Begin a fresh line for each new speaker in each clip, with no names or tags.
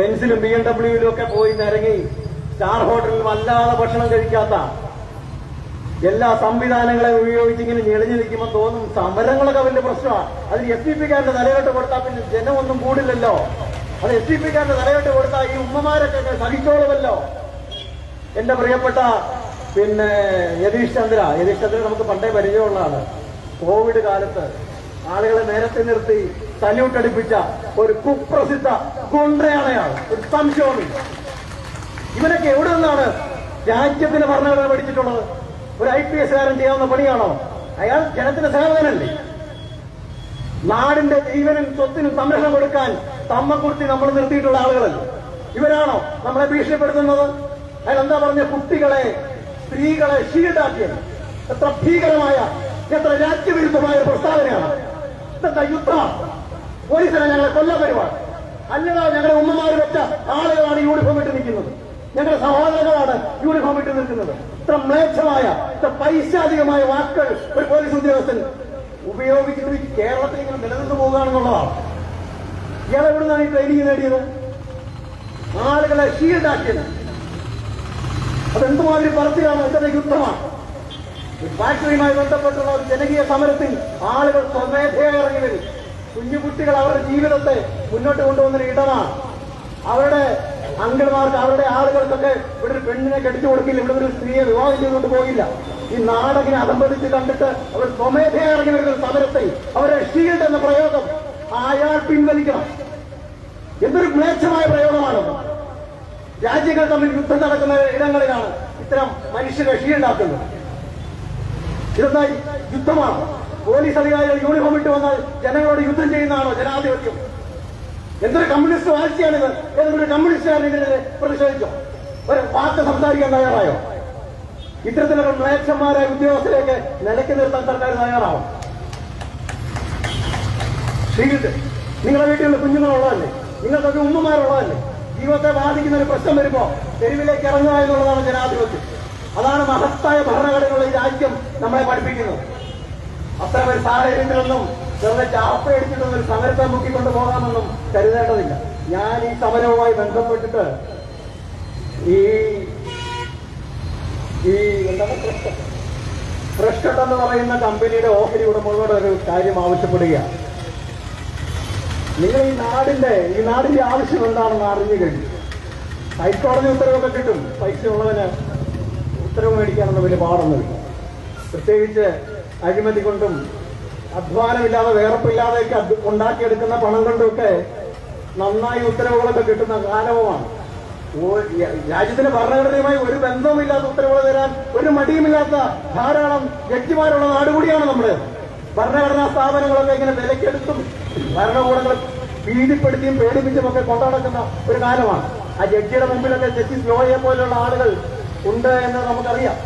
ബെൻസിലും B M ഡബ്ല്യൂയിലും ഒക്കെ പോയി നിരങ്ങി. സ്റ്റാർ ഹോട്ടലിൽ വല്ലാതെ ഭക്ഷണം കഴിക്കാത്ത. എല്ലാ സംവിധാനങ്ങളെ ഉപയോഗിച്ച് ഇങ്ങനെ ഞെളിഞ്ഞു നിൽക്കുമ്പോൾ തോന്നും സമരങ്ങളൊക്കെ വലിയ പ്രശ്നമാണ് അതിന് എസ് ഡി പിക്കാരന്റെ തലയോട്ട് കൊടുത്താൽ പിന്നെ ജനമൊന്നും കൂടില്ലല്ലോ. അത് എസ് ഡി പിക്കാരന്റെ തലയോട്ട് കൊടുത്താൽ ഈ ഉമ്മമാരൊക്കെ സഹിച്ചോളുമല്ലോ. എന്റെ പ്രിയപ്പെട്ട പിന്നെ യതീഷ് ചന്ദ്ര. യതീഷ് ചന്ദ്ര നമുക്ക് പണ്ടേ പരിചയമുള്ളതാണ്. കോവിഡ് കാലത്ത് ആളുകളെ നേരത്തെ നിർത്തി. സല്യൂട്ട് അടിപ്പിച്ച ഒരു കുപ്രസിദ്ധ ഗുണ്ടയാണ് അയാൾ ഒരു സംശയവുമില്ല ഇവനൊക്കെ എവിടെ നിന്നാണ് രാജ്യത്തിന് ഭരണഘടന പഠിച്ചിട്ടുള്ളത്? ഒരു ഐ പി എസ് കാരൻ ചെയ്യാവുന്ന പണിയാണോ? അയാൾ ജനത്തിന്റെ സേവകനല്ലേ? നാടിന്റെ ജീവനും സ്വത്തിനും സംരക്ഷണം കൊടുക്കാൻ തമ്മക്കുർത്തി നമ്മൾ നിർത്തിയിട്ടുള്ള ആളുകളല്ലേ? ഇവരാണോ നമ്മളെ ഭീഷണിപ്പെടുത്തുന്നത്? അയാൾ എന്താ പറഞ്ഞ കുട്ടികളെ സ്ത്രീകളെ ഷീൽഡാക്കിയത് എത്ര ഭീകരമായ എത്ര രാജ്യവിരുദ്ധമായ പ്രസ്താവനയാണ്. ഇതെന്താ യുദ്ധമാണ് പോലീസിനെ ഞങ്ങളെ കൊല്ലാൻ വരുവാണ്. അല്ലതാ ഞങ്ങളുടെ ഉമ്മമാർ വെച്ച ആളുകളാണ് യൂണിഫോം ഇട്ട് നിൽക്കുന്നത്. ഞങ്ങളുടെ സഹോദരങ്ങളാണ് യൂണിഫോം ഇട്ട് നിൽക്കുന്നത്. ഇത്ര മ്ലേച്ഛമായ ഇത്ര പൈശാചികമായ വാക്കുകൾ ഒരു പോലീസ് ഉദ്യോഗസ്ഥൻ ഉപയോഗിക്കുന്നത് കേരളത്തിൽ ഇങ്ങനെ നിലനിന്ന് പോകുകയാണെന്നുള്ളതാണ്. ഇയാൾ എവിടെ നിന്നാണ് ഈ ട്രെയിനിങ് നേടിയത്? ആളുകളെ ഷീൽഡാക്കിയത് അതെന്തുമാതിരി പറത്തിലാണ് ഇതിന്റെ യുദ്ധമാണ് ഫാക്ടറിയുമായി ബന്ധപ്പെട്ടുള്ള ഒരു ജനകീയ സമരത്തിൽ ആളുകൾ സ്വമേധയാ ഇറങ്ങി വരും. കുഞ്ഞു കുട്ടികൾ അവരുടെ ജീവിതത്തെ മുന്നോട്ട് കൊണ്ടുവന്നൊരു ഇടമാണ്. അവരുടെ അങ്കിൾമാർക്ക് അവരുടെ ആളുകൾക്കൊക്കെ ഇവിടെ ഒരു പെണ്ണിനെ കെട്ടിച്ചു കൊടുക്കില്ല. ഇവിടെ ഒരു സ്ത്രീയെ വിവാഹം ചെയ്തുകൊണ്ട് പോയില്ല. ഈ നാടകിനെ അതമ്പതിച്ച് കണ്ടിട്ട് അവർ സ്വമേധയാ ഇറങ്ങി വരുന്ന ഒരു സമരത്തിൽ അവരെ ഷീൽഡ് എന്ന പ്രയോഗം അയാൾ പിൻവലിക്കണം. എന്തൊരു മ്ലേച്ഛമായ പ്രയോഗമാണ്. രാജ്യങ്ങൾ തമ്മിൽ യുദ്ധം നടക്കുന്ന ഇടങ്ങളിലാണ് ഇത്തരം മനുഷ്യരെ ഷീൽഡാക്കുന്നത് ഇതെന്താ യുദ്ധമാണ്. പോലീസ് അധികാരികൾ യൂണിഫോം ഇട്ട് വന്നാൽ ജനങ്ങളോട് യുദ്ധം ചെയ്യുന്നതാണോ ജനാധിപത്യം? എന്തൊരു കമ്മ്യൂണിസ്റ്റ് വാഴ്ചയാണിത്? ഏതൊരു കമ്മ്യൂണിസ്റ്റുകാരനെതിരെ പ്രതിഷേധിച്ചോ? ഒരു വാർത്ത സംസാരിക്കാൻ തയ്യാറായോ? ഇത്തരത്തിലുള്ള മ്ലേച്ഛന്മാരായ ഉദ്യോഗസ്ഥരെയൊക്കെ നിലയ്ക്ക് നിർത്താൻ സർക്കാർ തയ്യാറാവും. ശരിയിട്ട് നിങ്ങളുടെ വീട്ടിലുള്ള കുഞ്ഞുങ്ങളുള്ളതല്ലേ? നിങ്ങൾക്കൊക്കെ ഉമ്മമാരുള്ളതല്ലേ? ജീവിതത്തെ ബാധിക്കുന്ന ഒരു പ്രശ്നം വരുമ്പോ തെരുവിലേക്ക് ഇറങ്ങുക എന്നുള്ളതാണ് ജനാധിപത്യം. അതാണ് മഹത്തായ ഭരണഘടനയുള്ള ഈ രാജ്യം നമ്മളെ പഠിപ്പിക്കുന്നത്. അത്തരം ഒരു സാഹചര്യത്തിലൊന്നും വെറുതെ ചാപ്പയടിച്ചിട്ടൊന്നും ഒരു സമരത്തെ മുക്കിക്കൊണ്ട് പോകാമെന്നും കരുതേണ്ടതില്ല. ഞാൻ ഈ സമരവുമായി ബന്ധപ്പെട്ടിട്ട് ഈ ഈ ഫ്രഷ്കട്ട് എന്ന് പറയുന്ന കമ്പനിയുടെ ഓഹരി ഉടമകളോട് ഒരു കാര്യം ആവശ്യപ്പെടുകയാണ്. നിങ്ങൾ ഈ നാടിന്റെ ഈ നാടിന്റെ ആവശ്യം എന്താണെന്ന് അറിഞ്ഞു കഴിഞ്ഞു. ഹൈക്കോടതി ഉത്തരവൊക്കെ കിട്ടും. പൈസ ഉള്ളവന് ഉത്തരവ് മേടിക്കാനുള്ള വലിയ പാടൊന്നുമില്ല. പ്രത്യേകിച്ച് അഴിമതി കൊണ്ടും അധ്വാനമില്ലാതെ വേർപ്പില്ലാതെയൊക്കെ ഉണ്ടാക്കിയെടുക്കുന്ന പണം കൊണ്ടുമൊക്കെ നന്നായി ഉത്തരവുകളൊക്കെ കിട്ടുന്ന കാലവുമാണ്. രാജ്യത്തിന്റെ ഭരണഘടനയുമായി ഒരു ബന്ധവുമില്ലാത്ത ഉത്തരവുകൾ തരാൻ ഒരു മടിയുമില്ലാത്ത ധാരാളം വ്യക്തിമാരുള്ള നാട് കൂടിയാണ് നമ്മുടെ ഭരണഘടനാ സ്ഥാപനങ്ങളൊക്കെ ഇങ്ങനെ വിലക്കെടുത്തും ഭരണകൂടങ്ങൾ ഭീതിപ്പെടുത്തിയും പേടിപ്പിച്ചും ഒക്കെ കൊണ്ടുനടക്കുന്ന ഒരു കാലമാണ്. ആ ജഡ്ജിയുടെ മുമ്പിലൊക്കെ ജസ്റ്റിസ് ലോയെ പോലെയുള്ള ആളുകൾ ഉണ്ട് എന്ന് നമുക്കറിയാം.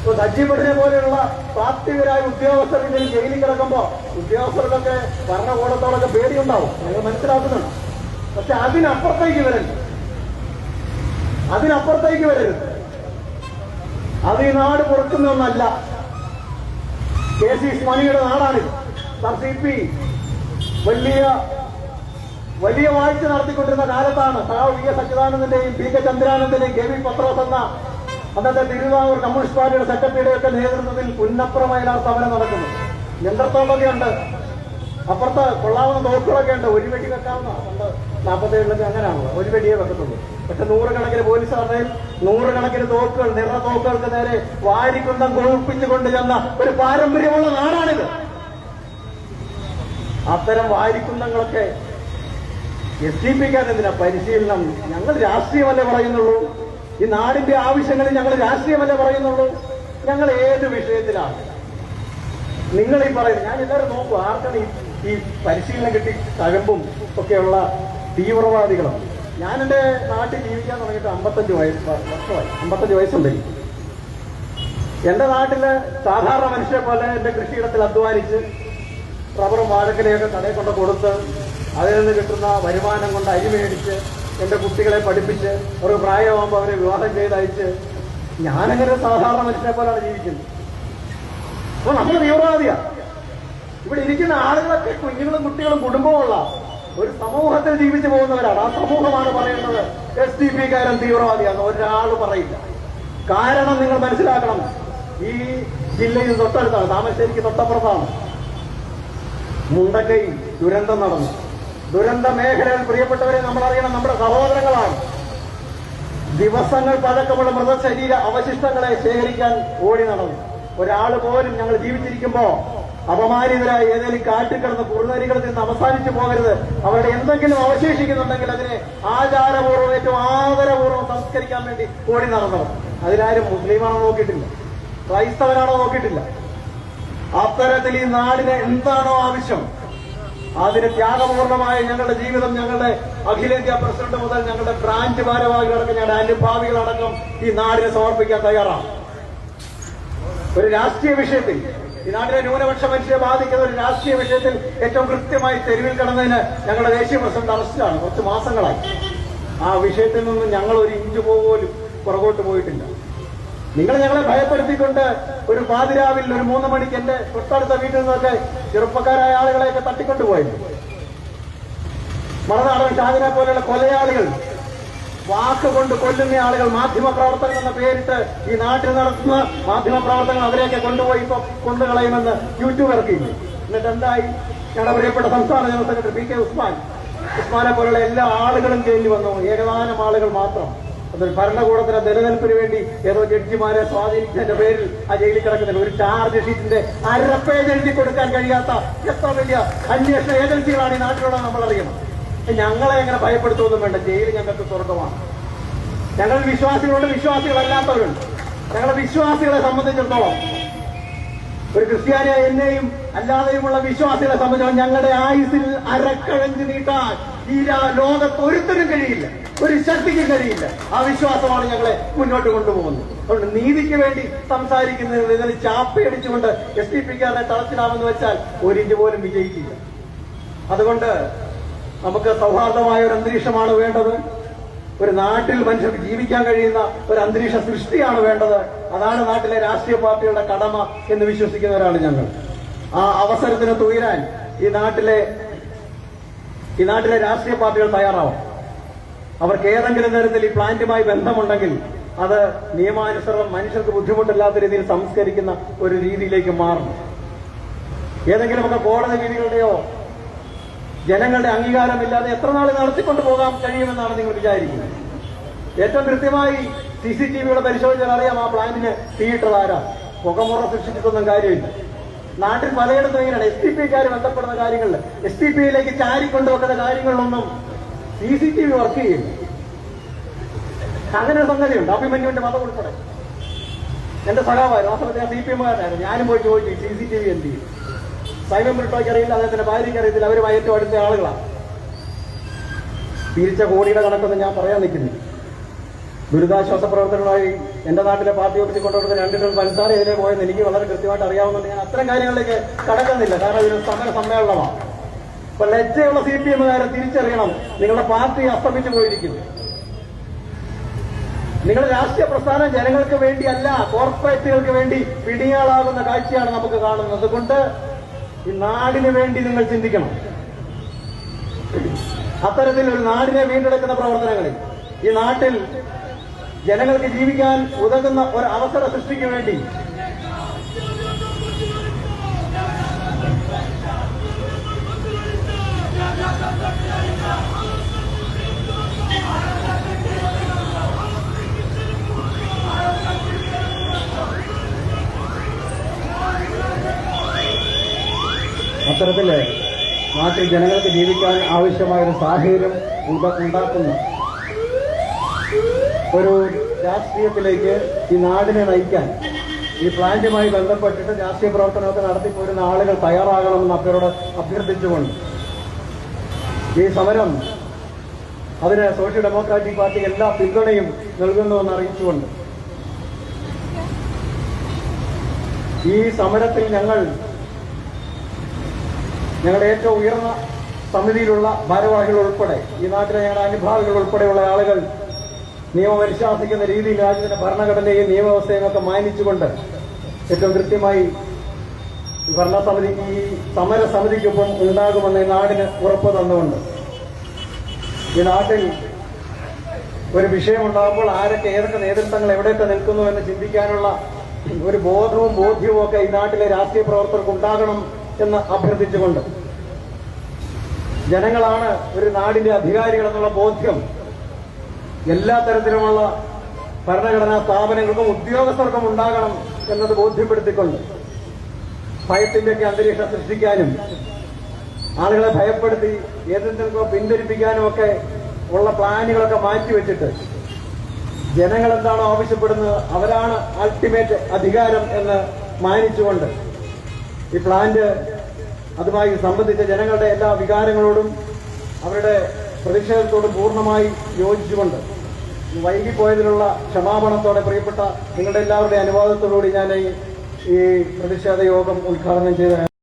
ഇപ്പൊ സജ്ജിപടിനെ പോലെയുള്ള പ്രാപ്തികരായ ഉദ്യോഗസ്ഥർ ഇതിൽ ജയിലിൽ കിടക്കുമ്പോ ഉദ്യോഗസ്ഥർക്കൊക്കെ ഭരണകൂടത്തോടൊക്കെ പേടിയുണ്ടാവും. ഞങ്ങൾ മനസ്സിലാക്കുന്നുണ്ട്? പക്ഷെ അതിനപ്പുറത്തേക്ക് വരരുത്. അതിനപ്പുറത്തേക്ക് വരരുത്. അത് ഈ നാട് പൊറുക്കുന്ന ഒന്നല്ല. കെ സി മണിയുടെ നാടാണിത്. സർ സി പി വലിയ വലിയ വാഴ്ച നടത്തിക്കൊണ്ടിരുന്ന കാലത്താണ് സഹാവ് വി എസ് അച്യുതാനന്ദന്റെയും പി കെ ചന്ദ്രാനന്ദന്റെയും കെ വി പത്രോസ് എന്ന അന്നത്തെ തിരുവിതാംകൂർ കമ്മ്യൂണിസ്റ്റ് പാർട്ടിയുടെ സെക്രട്ടറിയുടെ ഒക്കെ നേതൃത്വത്തിൽ പുന്നപ്പുറമയിലാർ സമരം നടക്കുന്നു. യന്ത്രത്തോളൊക്കെ ഉണ്ട് അപ്പുറത്ത് കൊള്ളാവുന്ന തോക്കുകളൊക്കെ ഉണ്ട്. ഒരു വെടി വെക്കാവുന്ന ഉണ്ട്. നാൽപ്പത്തേഴിലൊക്കെ അങ്ങനെയാണല്ലോ. ഒരു വെടിയേ വെക്കത്തുള്ളൂ. പക്ഷെ നൂറുകണക്കിന് പോലീസുകാരുടെയും നൂറുകണക്കിന് തോക്കുകൾ നിറ തോക്കുകൾക്ക് നേരെ വാരിക്കുന്തം കൊഴുപ്പിച്ചുകൊണ്ട് ചെന്ന ഒരു പാരമ്പര്യമുള്ള നാടാണിത്. അത്തരം വാരിക്കുന്തങ്ങളൊക്കെ എസ് ഡി പിക്കാർ എന്തിനാ പരിശീലനം? ഞങ്ങൾ രാഷ്ട്രീയമല്ലേ പറയുന്നുള്ളൂ. ഈ നാടിന്റെ ആവശ്യങ്ങളിൽ ഞങ്ങൾ രാഷ്ട്രീയമല്ലേ പറയുന്നുള്ളൂ? ഞങ്ങൾ ഏത് വിഷയത്തിലാണ്? നിങ്ങൾ ഈ പറയുന്നത് ഞാൻ എല്ലാവരും നോക്കൂ ആർക്കാണ് ഈ പരിശീലനം കിട്ടി തഴമ്പും ഒക്കെയുള്ള തീവ്രവാദികളാണ് ഞാൻ എന്റെ നാട്ടിൽ ജീവിക്കാൻ തുടങ്ങിയിട്ട് അമ്പത്തഞ്ച് വയസ്സ് വർഷമായി. അമ്പത്തഞ്ച് വയസ്സുണ്ട്. എന്റെ നാട്ടിൽ സാധാരണ മനുഷ്യരെ പോലെ എന്റെ കൃഷിയിടത്തിൽ അധ്വാനിച്ച് റബ്ബറും വാഴക്കലയൊക്കെ കടയിൽ കൊണ്ട് കൊടുത്ത് അതിൽ നിന്ന് കിട്ടുന്ന വരുമാനം കൊണ്ട് അരി മേടിച്ച് എന്റെ കുട്ടികളെ പഠിപ്പിച്ച് ഒരു പ്രായമാകുമ്പോൾ അവരെ വിവാഹം ചെയ്തയച്ച് ഞാനങ്ങനെ സാധാരണ മനുഷ്യനെ പോലാണ് ജീവിക്കുന്നത്. അപ്പൊ നമ്മൾ തീവ്രവാദിയാ. ഇവിടെ ഇരിക്കുന്ന ആളുകളൊക്കെ കുഞ്ഞുങ്ങളും കുട്ടികളും കുടുംബമുള്ള ഒരു സമൂഹത്തിൽ ജീവിച്ചു പോകുന്നവരാണ്. ആ സമൂഹമാണ് പറയുന്നത് എസ് ഡി പി കാരൻ തീവ്രവാദിയാണ് ഒരാൾ പറയില്ല. കാരണം നിങ്ങൾ മനസ്സിലാക്കണം ഈ ജില്ലയിൽ തൊട്ടടുത്താണ് താമരശ്ശേരിക്ക് തൊട്ടപ്പുറത്താണ്. മുണ്ടക്കൈ ദുരന്തം നടന്നു. ദുരന്ത മേഖലയിൽ പ്രിയപ്പെട്ടവരെ നമ്മൾ അറിയണം നമ്മുടെ സഹോദരങ്ങളാണ്. ദിവസങ്ങൾ പഴക്കമുള്ള മൃതശരീര അവശിഷ്ടങ്ങളെ ശേഖരിക്കാൻ ഓടി നടന്നു. ഒരാൾ പോലും ഞങ്ങൾ ജീവിച്ചിരിക്കുമ്പോ അപമാനിതരായി ഏതെങ്കിലും കാട്ടിക്കിടന്ന് കുറുനരികളിൽ നിന്ന് അവസാനിച്ചു പോകരുത്. അവരുടെ എന്തെങ്കിലും അവശേഷിക്കുന്നുണ്ടെങ്കിൽ അതിനെ ആചാരപൂർവം ഏറ്റവും ആദരപൂർവം സംസ്കരിക്കാൻ വേണ്ടി ഓടി നടന്നവർ. അതിലാരും മുസ്ലിമാണോ നോക്കിയിട്ടില്ല. ക്രൈസ്തവനാണോ നോക്കിയിട്ടില്ല. അത്തരത്തിൽ ഈ നാടിന് എന്താണോ ആവശ്യം? അതിന് ത്യാഗപൂർണമായ ഞങ്ങളുടെ ജീവിതം ഞങ്ങളുടെ അഖിലേന്ത്യാ പ്രസിഡന്റ് മുതൽ ഞങ്ങളുടെ ബ്രാഞ്ച് ഭാരവാഹികളടക്കം ഞങ്ങളുടെ അനുഭാവികളടക്കം ഈ നാടിനെ സമർപ്പിക്കാൻ തയ്യാറാണ്. ഒരു രാഷ്ട്രീയ വിഷയത്തിൽ ഈ നാട്ടിലെ ന്യൂനപക്ഷ മനുഷ്യരെ ബാധിക്കുന്ന ഒരു രാഷ്ട്രീയ വിഷയത്തിൽ ഏറ്റവും കൃത്യമായി തെരുവിൽ കിടന്നതിന് ഞങ്ങളുടെ ദേശീയ പ്രസിഡന്റ് അറസ്റ്റിലാണ്. കുറച്ച് മാസങ്ങളായി. ആ വിഷയത്തിൽ നിന്നും ഞങ്ങൾ ഒരു ഇഞ്ച് പോലും പുറകോട്ട് പോയിട്ടില്ല. നിങ്ങൾ ഞങ്ങളെ ഭയപ്പെടുത്തിക്കൊണ്ട് ഒരു പാതിരാവിൽ ഒരു മൂന്ന് മണിക്ക് എന്റെ തൊട്ടടുത്ത വീട്ടിൽ നിന്നൊക്കെ ചെറുപ്പക്കാരായ ആളുകളെയൊക്കെ തട്ടിക്കൊണ്ടുപോയില്ല മറുനാടൻ ഷാജിനെ പോലെയുള്ള കൊലയാളികൾ വാക്ക് കൊണ്ട് കൊല്ലുന്ന ആളുകൾ മാധ്യമ പ്രവർത്തകർ എന്ന പേരിട്ട് ഈ നാട്ടിൽ നടത്തുന്ന മാധ്യമ പ്രവർത്തകർ അവരെയൊക്കെ കൊണ്ടുപോയി ഇപ്പൊ കൊണ്ടുകളയുമെന്ന് യൂട്യൂബ് ഇറക്കിയില്ലേ? എന്നിട്ട് എന്തായി ഞങ്ങളുടെ പ്രിയപ്പെട്ട സംസ്ഥാന general secretary P K Usman. ഉസ്മാനെ പോലുള്ള എല്ലാ ആളുകളും ജയിലിൽ വന്നു. ഏകദാനം ആളുകൾ മാത്രം. അതൊരു ഭരണകൂടത്തിന്റെ നിലനിൽപ്പിന് വേണ്ടി ഏതോ ജഡ്ജിമാരെ സ്വാധീനിച്ചതിന്റെ പേരിൽ ആ ജയിലിൽ കിടക്കുന്നില്ല ഒരു ചാർജ് ഷീറ്റിന്റെ അര പേജ് എഴുതി കൊടുക്കാൻ കഴിയാത്ത എത്ര വലിയ അന്വേഷണ ഏജൻസികളാണ് ഈ നാട്ടിലുള്ള നമ്മൾ അറിയണം ഞങ്ങളെ എങ്ങനെ ഭയപ്പെടുത്തുമൊന്നും വേണ്ട. ജയിൽ ഞങ്ങൾക്ക് സ്വർഗമാണ് ഞങ്ങൾ വിശ്വാസികളുണ്ട് വിശ്വാസികളല്ലാത്തവരുണ്ട്. ഞങ്ങളെ വിശ്വാസികളെ സംബന്ധിച്ചിടത്തോളം ഒരു ക്രിസ്ത്യാനിയായ എന്നെയും അല്ലാതെയുമുള്ള വിശ്വാസികളെ സംബന്ധിച്ചിടത്തോളം ഞങ്ങളുടെ ആയുസിൽ അരക്കഴഞ്ച് നീട്ടാൻ ഈ ലോകത്ത് ഒരുത്തരും കഴിയില്ല. ഒരു ശക്തിക്കും കഴിയില്ല. ആ വിശ്വാസമാണ് ഞങ്ങളെ മുന്നോട്ട് കൊണ്ടുപോകുന്നത്. അതുകൊണ്ട് നീതിക്ക് വേണ്ടി സംസാരിക്കുന്നതിൽ ഇതിന് ചാപ്പയടിച്ചുകൊണ്ട് എസ് ഡി പിക്കാരനെ തളച്ചിടാമെന്ന് വെച്ചാൽ ഒരിഞ്ച് പോലും വിജയിക്കില്ല. അതുകൊണ്ട് നമുക്ക് സൗഹാർദ്ദമായ ഒരു അന്തരീക്ഷമാണ് വേണ്ടത്. ഒരു നാട്ടിൽ മനുഷ്യർക്ക് ജീവിക്കാൻ കഴിയുന്ന ഒരു അന്തരീക്ഷ സൃഷ്ടിയാണ് വേണ്ടത്. അതാണ് നാട്ടിലെ രാഷ്ട്രീയ പാർട്ടികളുടെ കടമ എന്ന് വിശ്വസിക്കുന്നവരാണ് ഞങ്ങൾ. ആ അവസരത്തിന് തുയരാൻ ഈ നാട്ടിലെ ഈ നാട്ടിലെ രാഷ്ട്രീയ പാർട്ടികൾ തയ്യാറാവും അവർക്ക് ഏതെങ്കിലും തരത്തിൽ ഈ പ്ലാന്റുമായി ബന്ധമുണ്ടെങ്കിൽ അത് നിയമാനുസരണം മനുഷ്യർക്ക് ബുദ്ധിമുട്ടില്ലാത്ത രീതിയിൽ സംസ്കരിക്കുന്ന ഒരു രീതിയിലേക്ക് മാറണം. ഏതെങ്കിലുമൊക്കെ കോടതി വിധികളുടെയോ ജനങ്ങളുടെ അംഗീകാരമില്ലാതെ എത്ര നാൾ നടത്തിക്കൊണ്ട് പോകാൻ കഴിയുമെന്നാണ് നിങ്ങൾ വിചാരിക്കുന്നത്? ഏറ്റവും കൃത്യമായി സി സി ടി വിയുടെ പരിശോധിച്ചാൽ അറിയാം ആ പ്ലാന്റിന് തീയിട്ടതാരാ പുകമുറ സൃഷ്ടിച്ചിട്ടൊന്നും കാര്യമില്ല. നാട്ടിൽ പലയിടത്തും ഇങ്ങനെയാണ് എസ് ടി പിക്കാർ ബന്ധപ്പെടുന്ന കാര്യങ്ങളിൽ എസ് ടി പിയിലേക്ക് ചാരിക്കൊണ്ടുവെക്കുന്ന കാര്യങ്ങളിലൊന്നും C C T V work ചെയ്യില്ല. അങ്ങനെ ഒരു സംഗതിയുണ്ട്. അഭിമന്യുവിന്റെ മതം ഉൾപ്പെടെ. എന്റെ സഖാവായിരുന്നു ഞാൻ സി പി എമ്മുകാരനായിരുന്നു ഞാനും പോയി ചോദിച്ചു സി സി ടി വി എന്ത് ചെയ്യും? സൈമൻ ബ്രിട്ടോയ്ക്ക് അറിയില്ല അദ്ദേഹത്തിന്റെ ഭാര്യയ്ക്ക് അറിയത്തില്ല. അവരുമായി ഏറ്റവും അടുത്ത ആളുകളാണ് തിരിച്ച കോടിയുടെ കണക്കൊന്നും ഞാൻ പറയാൻ നിൽക്കുന്നില്ല. ദുരിതാശ്വാസ പ്രവർത്തനങ്ങളായി എന്റെ നാട്ടിലെ പാർട്ടി ഓഫീസിൽ കൊണ്ടുവരുന്ന രണ്ട് ടൺ പഞ്ചസാര ഇതിലെ പോയെന്ന് എനിക്ക് വളരെ കൃത്യമായിട്ട് അറിയാവുന്നുണ്ട്. ഞാൻ അത്തരം കാര്യങ്ങളിലേക്ക് കടക്കുന്നില്ല. കാരണം ഇതൊരു സമര സമ്മേളനമാണ്. അപ്പൊ ലജ്ജയുള്ള സി പി എമ്മുകാരെ തിരിച്ചറിയണം. നിങ്ങളുടെ പാർട്ടി അസ്തമിച്ചു പോയിരിക്കുന്നു. നിങ്ങൾ രാഷ്ട്രീയ പ്രസ്ഥാനം ജനങ്ങൾക്ക് വേണ്ടിയല്ല കോർപ്പറേറ്റുകൾക്ക് വേണ്ടി പിടിയാളാകുന്ന കാഴ്ചയാണ് നമുക്ക് കാണുന്നത്. അതുകൊണ്ട് ഈ നാടിന് വേണ്ടി നിങ്ങൾ ചിന്തിക്കണം. അത്തരത്തിൽ ഒരു നാടിനെ വീണ്ടെടുക്കുന്ന പ്രവർത്തനങ്ങളിൽ ഈ നാട്ടിൽ ജനങ്ങൾക്ക് ജീവിക്കാൻ ഉതകുന്ന ഒരു അവസര സൃഷ്ടിക്ക് വേണ്ടി. അത്തരത്തിൽ നാട്ടിൽ ജനങ്ങൾക്ക് ജീവിക്കാൻ ആവശ്യമായ ഒരു സാഹചര്യം ഉണ്ടാക്കുന്നു. ഒരു രാഷ്ട്രീയത്തിലേക്ക് ഈ നാടിനെ നയിക്കാൻ ഈ പ്ലാന്റുമായി ബന്ധപ്പെട്ടിട്ട് രാഷ്ട്രീയ പ്രവർത്തനമൊക്കെ നടത്തിപ്പോരുന്ന ആളുകൾ തയ്യാറാകണമെന്ന് അവരോട് അഭ്യർത്ഥിച്ചുകൊണ്ട് ഈ സമരം അതിന് സോഷ്യൽ ഡെമോക്രാറ്റിക് പാർട്ടി എല്ലാ പിന്തുണയും നൽകുന്നുവെന്ന് അറിയിച്ചുകൊണ്ട് ഈ സമരത്തിൽ ഞങ്ങൾ ഞങ്ങളുടെ ഏറ്റവും ഉയർന്ന സമിതിയിലുള്ള ഭാരവാഹികൾ ഉൾപ്പെടെ ഈ നാട്ടിലെ ഞങ്ങളുടെ അനുഭാവികൾ ഉൾപ്പെടെയുള്ള ആളുകൾ നിയമം രീതിയിൽ രാജ്യത്തിന്റെ ഭരണഘടനയും നിയമവ്യവസ്ഥയും ഒക്കെ മാനിച്ചുകൊണ്ട് ഏറ്റവും കൃത്യമായി ഭരണസമിതി ഈ സമര സമിതിക്കൊപ്പം ഉണ്ടാകുമെന്ന് നാടിന് ഉറപ്പ് തന്നുകൊണ്ട് ഈ നാട്ടിൽ ഒരു വിഷയമുണ്ടാകുമ്പോൾ ആരൊക്കെ ഏതൊക്കെ നേതൃത്വങ്ങൾ എവിടെയൊക്കെ നിൽക്കുന്നു എന്ന് ചിന്തിക്കാനുള്ള ഒരു ബോധവും ബോധ്യവും ഒക്കെ ഈ നാട്ടിലെ രാഷ്ട്രീയ പ്രവർത്തകർക്ക് ഉണ്ടാകണം എന്ന് അഭ്യർത്ഥിച്ചുകൊണ്ട് ജനങ്ങളാണ് ഒരു നാടിന്റെ അധികാരികൾ എന്നുള്ള ബോധ്യം എല്ലാ തരത്തിലുമുള്ള ഭരണഘടനാ സ്ഥാപനങ്ങൾക്കും ഉദ്യോഗസ്ഥർക്കും ഉണ്ടാകണം എന്നത് ബോധ്യപ്പെടുത്തിക്കൊണ്ട് ഭയത്തിന്റെയൊക്കെ അന്തരീക്ഷം സൃഷ്ടിക്കാനും ആളുകളെ ഭയപ്പെടുത്തി ഏതെങ്കിലും പിന്തിരിപ്പിക്കാനും ഒക്കെ ഉള്ള പ്ലാനുകളൊക്കെ മാറ്റിവെച്ചിട്ട് ജനങ്ങൾ എന്താണോ ആവശ്യപ്പെടുന്നത് അവരാണ് അൾട്ടിമേറ്റ് അധികാരം എന്ന് മാനിച്ചുകൊണ്ട് ഈ പ്ലാന്റ് അതുമായി സംബന്ധിച്ച ജനങ്ങളുടെ എല്ലാ വികാരങ്ങളോടും അവരുടെ പ്രതിഷേധത്തോടും പൂർണമായി യോജിച്ചുകൊണ്ട് വൈകിപ്പോയതിലുള്ള ക്ഷമാപണത്തോടെ പ്രിയപ്പെട്ട നിങ്ങളുടെ എല്ലാവരുടെയും അനുവാദത്തോടുകൂടി ഞാൻ ഈ പ്രതിഷേധ യോഗം ഉദ്ഘാടനം ചെയ്ത